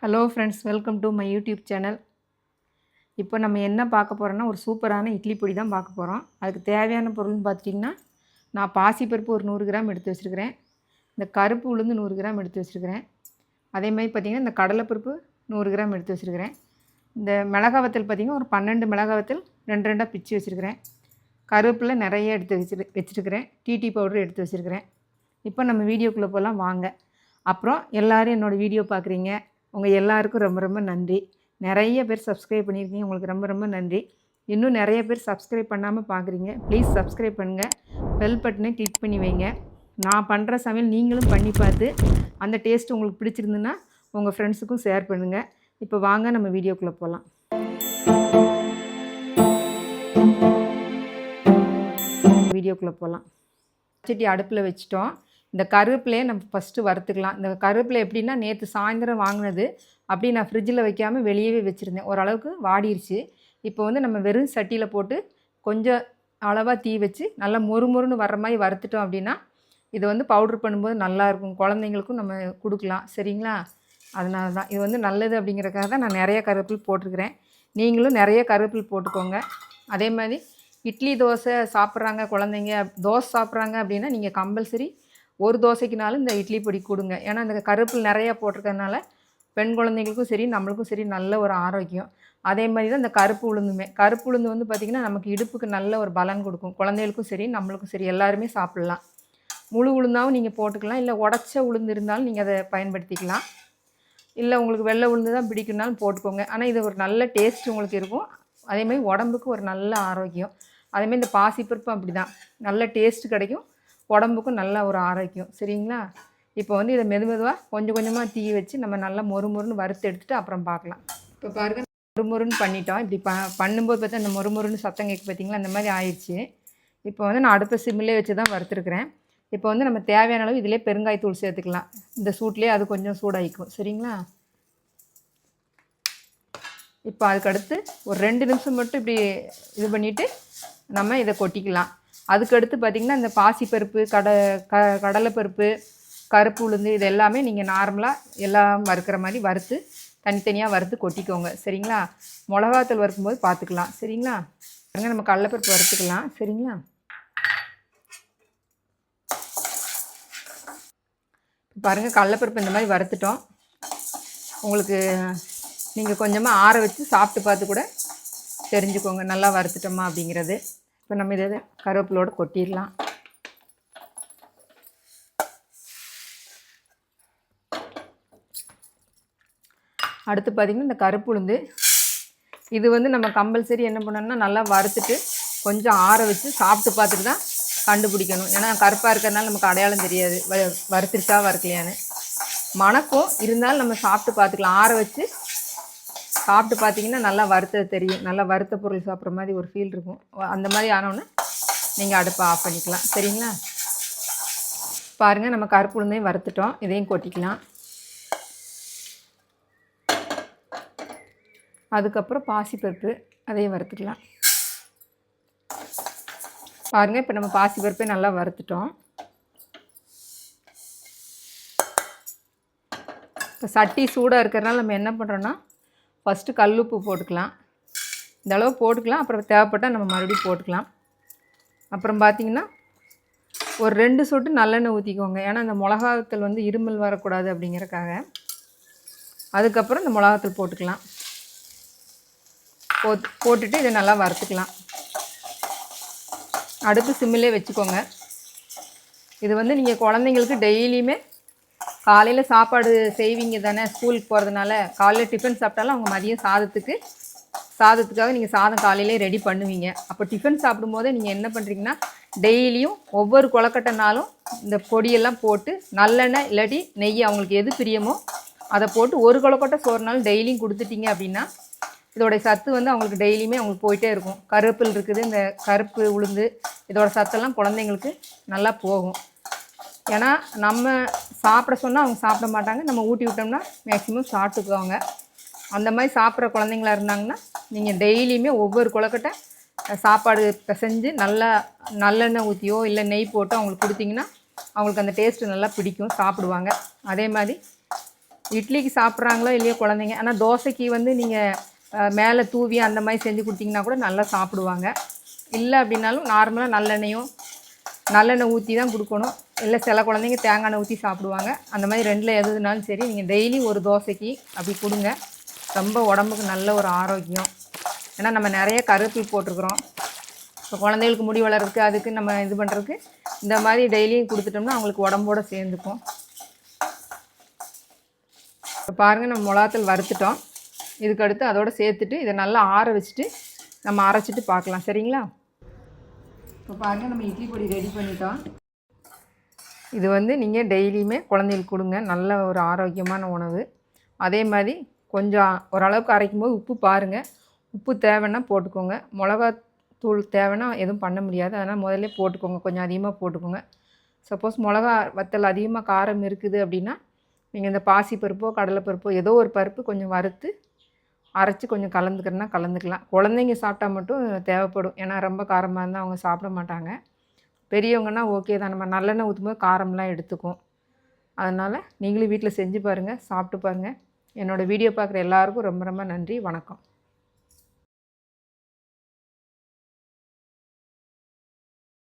Hello friends welcome to my YouTube channel இப்போ நம்ம என்ன பார்க்க போகிறோன்னா ஒரு சூப்பரான இட்லி பொடி தான் பார்க்க போகிறோம் அதுக்கு தேவையான பொருள்னு பார்த்துட்டிங்கன்னா நான் பாசிப்பருப்பு ஒரு நூறு கிராம் எடுத்து வச்சுருக்கிறேன். இந்த கருப்பு உளுந்து நூறு கிராம் எடுத்து வச்சுருக்கிறேன். அதே மாதிரி பார்த்திங்கன்னா இந்த கடலைப்பருப்பு நூறு கிராம் எடுத்து வச்சுருக்கிறேன். இந்த மிளகா வத்தல் பார்த்திங்கன்னா ஒரு பன்னெண்டு மிளகா வத்தல் ரெண்டு ரெண்டாக பிச்சு வச்சுருக்கிறேன். கருப்பில் நிறைய எடுத்து வச்சிரு வச்சுருக்கிறேன். டிடி பவுடர் எடுத்து வச்சுருக்கிறேன். இப்போ நம்ம வீடியோக்குள்ளே போகலாம் வாங்க. அப்புறம் எல்லோரும் என்னோடய வீடியோ பார்க்குறீங்க. உங்கள் எல்லாருக்கும் ரொம்ப ரொம்ப நன்றி. நிறைய பேர் சப்ஸ்கிரைப் பண்ணியிருக்கீங்க. உங்களுக்கு ரொம்ப ரொம்ப நன்றி. இன்னும் நிறைய பேர் சப்ஸ்கிரைப் பண்ணாமல் பார்க்குறீங்க ப்ளீஸ் சப்ஸ்கிரைப் பண்ணுங்கள் பெல் பட்டனை கிளிக் பண்ணி வைங்க. நான் பண்ணுற சமையல் நீங்களும் பண்ணி பார்த்து அந்த டேஸ்ட் உங்களுக்கு பிடிச்சிருந்துன்னா உங்கள் ஃப்ரெண்ட்ஸுக்கும் ஷேர் பண்ணுங்கள் இப்போ வாங்க நம்ம வீடியோக்குள்ளே போகலாம் வீடியோக்குள்ளே போகலாம் சட்டி அடுப்பில் வச்சுட்டோம். இந்த கருவேப்பிலையை நம்ம ஃபஸ்ட்டு வறுத்துக்கலாம். இந்த கருவேப்பிலை எப்படின்னா நேற்று சாயந்தரம் வாங்கினது அப்படி நான் ஃப்ரிட்ஜில் வைக்காமல் வெளியவே வச்சுருந்தேன். ஓரளவுக்கு வாடிருச்சு. இப்போ வந்து நம்ம வெறும் சட்டியில் போட்டு கொஞ்சம் அளவாக தீ வச்சு நல்லா மொறு மொறுன்னு வர்ற மாதிரி வறுத்துட்டோம் அப்படின்னா இதை வந்து பவுட்ரு பண்ணும்போது நல்லாயிருக்கும் குழந்தைங்களுக்கும் நம்ம கொடுக்கலாம். சரிங்களா? அதனால தான். இது வந்து நல்லது அப்படிங்கிறக்காக தான் நான் நிறைய கருவேப்பில் போட்டிருக்கிறேன். நீங்களும் நிறைய கருவேப்பில் போட்டுக்கோங்க. அதே மாதிரி இட்லி தோசை சாப்பிட்றாங்க குழந்தைங்க. தோசை சாப்பிட்றாங்க அப்படின்னா நீங்கள் கம்பல்சரி ஒரு தோசைக்குனாலும் இந்த இட்லி பொடி கொடுங்க. ஏன்னா இந்த கருப்பில் நிறையா போட்டிருக்கறதுனால பெண் குழந்தைங்களுக்கும் சரி நம்மளுக்கும் சரி நல்ல ஒரு ஆரோக்கியம். அதே மாதிரி தான் இந்த கருப்பு உளுந்துமே. கருப்பு உளுந்து வந்து பார்த்திங்கன்னா நமக்கு இடுப்புக்கு நல்ல ஒரு பலன் கொடுக்கும். குழந்தைகளுக்கும் சரி நம்மளுக்கும் சரி எல்லாருமே சாப்பிட்லாம். முழு உளுந்தாகவும் நீங்கள் போட்டுக்கலாம். இல்லை உடச்ச உளுந்து இருந்தாலும் நீங்கள் அதை பயன்படுத்திக்கலாம். இல்லை உங்களுக்கு வெள்ளை உளுந்து தான் பிடிக்கும்னாலும் போட்டுக்கோங்க. ஆனால் இது ஒரு நல்ல டேஸ்ட் உங்களுக்கு இருக்கும். அதேமாதிரி உடம்புக்கு ஒரு நல்ல ஆரோக்கியம். அதேமாதிரி இந்த பாசிப்பருப்பும் அப்படி தான் நல்ல டேஸ்ட் கிடைக்கும். உடம்புக்கும் நல்ல ஒரு ஆரோக்கியம். சரிங்களா? இப்போ வந்து இதை மெது மெதுவாக கொஞ்சம் கொஞ்சமாக தீ வச்சு நம்ம நல்லா மொறு மொறுன்னு வறுத்து எடுத்துகிட்டு அப்புறம் பார்க்கலாம். இப்போ பாருங்கள் மொறுமொறுன்னு பண்ணிட்டோம். இப்படி ப பண்ணும்போது பார்த்தா இந்த மொறு மொறுன்னு சத்தம் கேட்க பார்த்தீங்களா? அந்த மாதிரி ஆயிடுச்சு. இப்போ வந்து நான் அடுத்த சிம்மிலே வச்சு தான் வறுத்துருக்குறேன். இப்போ வந்து நம்ம தேவையான அளவு இதிலே பெருங்காயத்தூள் சேர்த்துக்கலாம். இந்த சூட்லேயே அது கொஞ்சம் சூடாகிக்கும் சரிங்களா? இப்போ அதுக்கடுத்து ஒரு ரெண்டு நிமிஷம் மட்டும் இப்படி இது பண்ணிவிட்டு நம்ம இதை கொட்டிக்கலாம். அதுக்கடுத்து பார்த்திங்கன்னா இந்த பாசிப்பருப்பு கடை க கடலைப்பருப்பு கருப்பு உளுந்து இது எல்லாமே நீங்கள் நார்மலாக எல்லாம் வறுக்கிற மாதிரி வறுத்து தனித்தனியாக வறுத்து கொட்டிக்கோங்க. சரிங்களா? மிளகாத்தூள் வறுக்கும்போது பார்த்துக்கலாம் சரிங்களா? பாருங்கள் நம்ம கடலைப்பருப்பு வறுத்துக்கலாம். சரிங்களா? பாருங்கள் கடலைப்பருப்பு இந்த மாதிரி வறுத்துட்டோம். உங்களுக்கு நீங்கள் கொஞ்சமாக ஆற வச்சு சாப்பிட்டு பார்த்து கூட தெரிஞ்சுக்கோங்க. நல்லா வறுத்துட்டோமா அப்படிங்கிறது. இப்போ நம்ம இதை கருவேப்பிலோடு கொட்டிடலாம். அடுத்து பார்த்திங்கன்னா இந்த கருப்புளுந்து இது வந்து நம்ம கம்பல்சரி என்ன பண்ணணும்னா நல்லா வறுத்துட்டு கொஞ்சம் ஆற வச்சு சாப்பிட்டு பார்த்துட்டு தான் கண்டுபிடிக்கணும். ஏன்னா கருப்பாக இருக்கிறதுனால நமக்கு அடையாளம் தெரியாது. வ வறுத்துருச்சா வறுக்கலையான்னு. மணக்கும் இருந்தாலும் நம்ம சாப்பிட்டு பார்த்துக்கலாம். ஆற வச்சு சாப்பிட்டு பார்த்தீங்கன்னா நல்லா வறுத்தது தெரியும். நல்லா வறுத்த பொருள் சாப்பிட்ற மாதிரி ஒரு ஃபீல் இருக்கும். அந்த மாதிரி ஆனோன்னே நீங்கள் அடுப்பை ஆஃப் பண்ணிக்கலாம். சரிங்களா? பாருங்கள் நம்ம கருப்பு உளுந்தையும் வறுத்துட்டோம். இதையும் கொட்டிக்கலாம். அதுக்கப்புறம் பாசிப்பருப்பு அதையும் வறுத்துக்கலாம். பாருங்கள் இப்போ நம்ம பாசிப்பருப்பே நல்லா வறுத்துட்டோம். இப்போ சட்டி சூடாக இருக்கிறனால நம்ம என்ன பண்ணுறோன்னா ஃபஸ்ட்டு உப்பு போட்டுக்கலாம். இந்த அளவு போட்டுக்கலாம். அப்புறம் தேவைப்பட்டால் நம்ம மறுபடியும் போட்டுக்கலாம். அப்புறம் பார்த்திங்கன்னா ஒரு ரெண்டு சொட்டு நல்லெண்ணெய் ஊற்றிக்கோங்க ஏன்னா இந்த மிளகாத்தூள் வந்து இருமல் வரக்கூடாது அப்படிங்கிறக்காக அதுக்கப்புறம் இந்த மிளகாத்தூள் போட்டுக்கலாம். போ போட்டுட்டு இதை நல்லா வறுத்துக்கலாம். அடுப்பு சிம்மிலே வச்சுக்கோங்க. இது வந்து நீங்கள் குழந்தைங்களுக்கு டெய்லியுமே காலையில் சாப்பாடு செய்வீங்க தானே ஸ்கூலுக்கு போகிறதுனால காலையில் டிஃபன் சாப்பிட்டாலும் அவங்க மதியம் சாதத்துக்கு சாதத்துக்காக நீங்கள் சாதம் காலையிலே ரெடி பண்ணுவீங்க. அப்போ டிஃபன் சாப்பிடும்போதே நீங்கள் என்ன பண்ணுறீங்கன்னா டெய்லியும் ஒவ்வொரு கொலக்கட்டைனாலும் இந்த பொடியெல்லாம் போட்டு நல்லெண்ணெய் இல்லாட்டி நெய் அவங்களுக்கு எது பிரியமோ அதை போட்டு ஒரு கொலக்கட்டை சோறுனாலும் டெய்லியும் கொடுத்துட்டீங்க அப்படின்னா இதோடைய சத்து வந்து அவங்களுக்கு டெய்லியுமே அவங்களுக்கு போயிட்டே இருக்கும். கருப்பில் இருக்குது இந்த கருப்பு உளுந்து இதோட சத்தெல்லாம் குழந்தைங்களுக்கு நல்லா போகும். ஏன்னா நம்ம சாப்பிட சொன்னால் அவங்க சாப்பிட மாட்டாங்க. நம்ம ஊட்டி விட்டோம்னா மேக்ஸிமம் சாப்பிட்டுக்குவாங்க. அந்த மாதிரி சாப்பிட்ற குழந்தைங்களா இருந்தாங்கன்னா நீங்கள் டெய்லியுமே ஒவ்வொரு குளக்கட்டை சாப்பாடு பிசைஞ்சு நல்லா நல்லெண்ணெய் ஊற்றியோ இல்லை நெய் போட்டோ அவங்களுக்கு கொடுத்தீங்கன்னா அவங்களுக்கு அந்த டேஸ்ட்டு நல்லா பிடிக்கும் சாப்பிடுவாங்க. அதே மாதிரி இட்லிக்கு சாப்பிட்றாங்களோ இல்லையோ குழந்தைங்க ஆனால் தோசைக்கு வந்து நீங்கள் மேலே தூவி அந்த மாதிரி செஞ்சு கொடுத்தீங்கன்னா கூட நல்லா சாப்பிடுவாங்க. இல்லை அப்படின்னாலும் நார்மலாக நல்லெண்ணெயும் நல்லெண்ணெய் ஊற்றி தான் கொடுக்கணும். இல்லை சில குழந்தைங்க தேங்காய் எண்ணெய் ஊற்றி சாப்பிடுவாங்க. அந்த மாதிரி ரெண்டில் எதுனாலும் சரி நீங்கள் டெய்லி ஒரு தோசைக்கு அப்படி கொடுங்க. ரொம்ப உடம்புக்கு நல்ல ஒரு ஆரோக்கியம். ஏன்னா நம்ம நிறைய கருவேப்பில் போட்டிருக்கிறோம். இப்போ குழந்தைகளுக்கு முடி வளர்றதுக்கு அதுக்கு நம்ம இது பண்ணுறதுக்கு இந்த மாதிரி டெய்லியும் கொடுத்துட்டோம்னா அவங்களுக்கு உடம்போட சேர்ந்துக்கும். இப்போ பாருங்கள் நம்ம மிளகாத்தல் வறுத்துட்டோம். இதுக்கு அடுத்து அதோட சேர்த்துட்டு இதை நல்லா ஆற வச்சுட்டு நம்ம அரைச்சிட்டு பார்க்கலாம். சரிங்களா? இப்போ பாருங்கள் நம்ம இட்லி பொடி ரெடி பண்ணிட்டோம். இது வந்து நீங்கள் டெய்லியுமே குழந்தைகளுக்கு கொடுங்க. நல்ல ஒரு ஆரோக்கியமான உணவு. அதே மாதிரி கொஞ்சம் ஓரளவுக்கு அரைக்கும் போது உப்பு பாருங்கள் உப்பு தேவைன்னா போட்டுக்கோங்க. மிளகாத்தூள் தேவைன்னா எதுவும் பண்ண முடியாது. அதனால் முதல்ல போட்டுக்கோங்க. கொஞ்சம் அதிகமாக போட்டுக்கோங்க. சப்போஸ் மிளகா வத்தல் அதிகமாக காரம் இருக்குது அப்படின்னா நீங்கள் இந்த பாசி பருப்போ கடலைப்பருப்போ ஏதோ ஒரு பருப்பு கொஞ்சம் வறுத்து அரைச்சி கொஞ்சம் கலந்துக்கிறனா கலந்துக்கலாம். குழந்தைங்க சாப்பிட்டா மட்டும் தேவைப்படும். ஏன்னா ரொம்ப காரமாக இருந்தால் அவங்க சாப்பிட மாட்டாங்க. பெரியவங்கன்னா ஓகே தான். நம்ம நல்லெண்ணெய் ஊற்றும்போது காரம்லாம் எடுத்துக்கும். அதனால் நீங்களும் வீட்டில் செஞ்சு பாருங்கள் சாப்பிட்டு பாருங்கள் என்னோடய வீடியோ பார்க்குற எல்லாருக்கும் ரொம்ப ரொம்ப நன்றி. வணக்கம்.